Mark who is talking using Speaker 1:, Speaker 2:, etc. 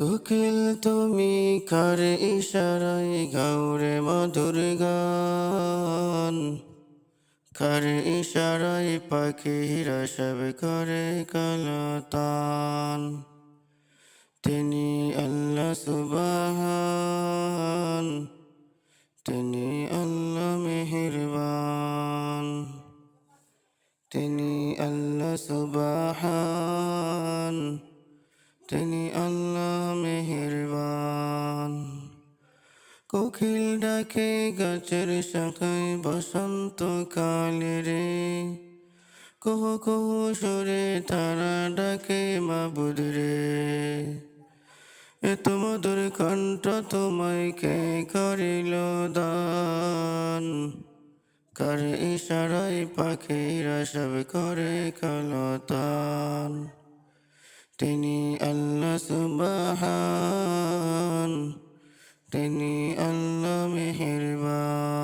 Speaker 1: কোকিল তুমি কার ইশারায় গাউরে মধুর গান? কার ইশারায় পাখিরা সব করে কলতান? তিনি আল্লাহ সুবাহান, তিনি আল্লাহ মেহেরবান। তিনি আল্লাহ সুবাহান, তিনি আল্লাহ কোকিল ডাকে, গাছের শাখায় বসন্ত কালে রে। কহ কহ সরে তারা ডাকে মাবুদ রে। এত মধুর কণ্ঠ তোমায় কে করিল দান? কার ইশারায় পাখিরা সব করে কলতান? তিনি আল্লাহ সুবাহান। তিনি আল্লাহ মেহেরবান